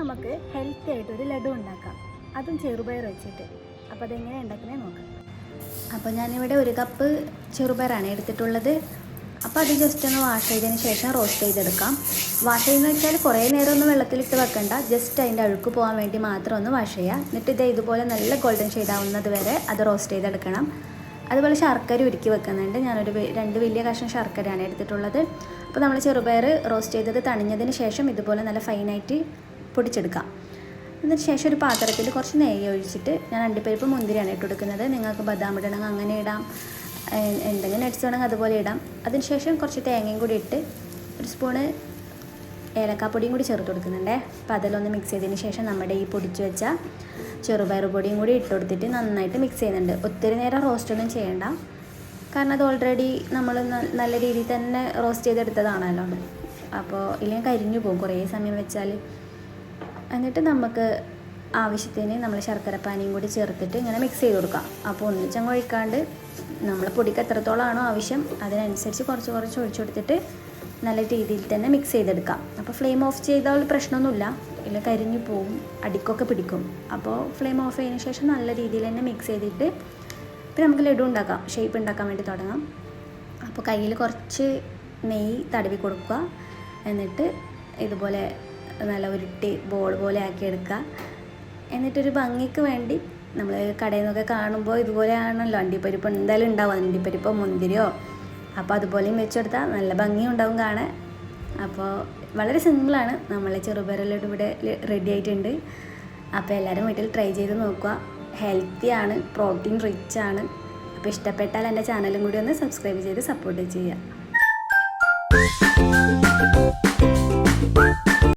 നമുക്ക് ഹെൽത്തി ആയിട്ട് ഒരു ലഡു ഉണ്ടാക്കാം. അതും ചെറുപയർ വെച്ചിട്ട്. അപ്പോൾ അതെങ്ങനെ ഉണ്ടാക്കുന്നത് നോക്കാം. അപ്പോൾ ഞാനിവിടെ ഒരു കപ്പ് ചെറുപയറാണ് എടുത്തിട്ടുള്ളത്. അപ്പോൾ അത് ജസ്റ്റ് ഒന്ന് വാഷ് ചെയ്തതിന് ശേഷം റോസ്റ്റ് ചെയ്തെടുക്കാം. വാഷ് ചെയ്യുന്ന വെച്ചാൽ കുറേ നേരം ഒന്നും വെള്ളത്തിലിട്ട് വെക്കണ്ട. ജസ്റ്റ് അതിന്റെ അഴുക്ക് പോകാൻ വേണ്ടി മാത്രം ഒന്ന് വാഷ് ചെയ്യുക. എന്നിട്ട് ഇത് ഇതുപോലെ നല്ല ഗോൾഡൻ ഷെയ്ഡ് ആവുന്നത് വരെ അത് റോസ്റ്റ് ചെയ്തെടുക്കണം. അതുപോലെ ശർക്കര ഉരുക്കി വെക്കുന്നുണ്ട്. ഞാനൊരു രണ്ട് വലിയ കഷ്ണം ശർക്കരയാണ് എടുത്തിട്ടുള്ളത്. അപ്പോൾ നമ്മൾ ചെറുപയർ റോസ്റ്റ് ചെയ്തത് തണിഞ്ഞതിന് ശേഷം ഇതുപോലെ നല്ല ഫൈനായിട്ട് പൊടിച്ചെടുക്കാം. അതിന് ശേഷം ഒരു പാത്രത്തിൽ കുറച്ച് നെയ്യ് ഒഴിച്ചിട്ട് ഞാൻ അണ്ടിപ്പരിപ്പ് മുന്തിരിയാണ് ഇട്ട് കൊടുക്കുന്നത്. നിങ്ങൾക്ക് ബദാം ഇടണമെങ്കിൽ അങ്ങനെ ഇടാം. എന്തെങ്കിലും നട്ട്സ് വേണമെങ്കിൽ അതുപോലെ ഇടാം. അതിനുശേഷം കുറച്ച് തേങ്ങയും കൂടി ഇട്ട് ഒരു സ്പൂണ് ഏലക്കാപ്പൊടിയും കൂടി ചേർത്ത് കൊടുക്കുന്നുണ്ടേ. അപ്പോൾ അതിലൊന്ന് മിക്സ് ചെയ്തതിന് ശേഷം നമ്മുടെ ഈ പൊടിച്ച് വെച്ച ചെറുപയർ പൊടിയും കൂടി ഇട്ട് കൊടുത്തിട്ട് നന്നായിട്ട് മിക്സ് ചെയ്യുന്നുണ്ട്. ഒത്തിരി നേരം റോസ്റ്റ് ഒന്നും ചെയ്യണ്ട. കാരണം അത് ഓൾറെഡി നമ്മൾ നല്ല രീതിയിൽ തന്നെ റോസ്റ്റ് ചെയ്തെടുത്തതാണല്ലോ. അപ്പോൾ ഇല്ലെങ്കിൽ കരിഞ്ഞു പോകും. കുറേ സമയം വെച്ചാൽ എന്നിട്ട് നമുക്ക് ആവശ്യത്തിന് നമ്മൾ ശർക്കരപ്പാനിയും കൂടി ചേർത്തിട്ട് ഇങ്ങനെ മിക്സ് ചെയ്ത് കൊടുക്കാം. അപ്പോൾ ഒന്നിച്ചങ്ങ് ഒഴിക്കാണ്ട് നമ്മൾ പൊടിക്ക് എത്രത്തോളമാണോ ആവശ്യം അതിനനുസരിച്ച് കുറച്ച് കുറച്ച് ഒഴിച്ചു കൊടുത്തിട്ട് നല്ല രീതിയിൽ തന്നെ മിക്സ് ചെയ്തെടുക്കാം. അപ്പോൾ ഫ്ലെയിം ഓഫ് ചെയ്താൽ പ്രശ്നമൊന്നുമില്ല. ഇല്ല കരിഞ്ഞു പോവും. അടിക്കൊക്കെ പിടിക്കും. അപ്പോൾ ഫ്ലെയിം ഓഫ് ചെയ്തതിന് ശേഷം നല്ല രീതിയിൽ തന്നെ മിക്സ് ചെയ്തിട്ട് പിന്നെ നമുക്ക് ലഡു ഉണ്ടാക്കാം. ഷേപ്പ് ഉണ്ടാക്കാൻ വേണ്ടി തുടങ്ങാം. അപ്പോൾ കയ്യിൽ കുറച്ച് നെയ്യ് തടവി കൊടുക്കുക. എന്നിട്ട് ഇതുപോലെ നല്ല ഉരുട്ടി ബോൾ പോലെ ആക്കി എടുക്കുക. എന്നിട്ടൊരു ഭംഗിക്ക് വേണ്ടി നമ്മൾ കടയിൽ നിന്നൊക്കെ കാണുമ്പോൾ ഇതുപോലെയാണല്ലോ. അണ്ടിപ്പരിപ്പ് എന്തായാലും ഉണ്ടാവും. അണ്ടിപ്പരിപ്പോ മുന്തിരിയോ അപ്പോൾ അതുപോലെയും വെച്ചെടുത്താൽ നല്ല ഭംഗിയുണ്ടാവും കാണാൻ. അപ്പോൾ വളരെ സിമ്പിളാണ്. നമ്മൾ ചെറുപയറെല്ലാം ഇവിടെ റെഡി ആയിട്ടുണ്ട്. അപ്പോൾ എല്ലാവരും വീട്ടിൽ ട്രൈ ചെയ്ത് നോക്കുക. ഹെൽത്തി ആണ് പ്രോട്ടീൻ റിച്ച് ആണ്. അപ്പോൾ ഇഷ്ടപ്പെട്ടാൽ എന്റെ ചാനലും കൂടി ഒന്ന് സബ്സ്ക്രൈബ് ചെയ്ത് സപ്പോർട്ട് ചെയ്യുക.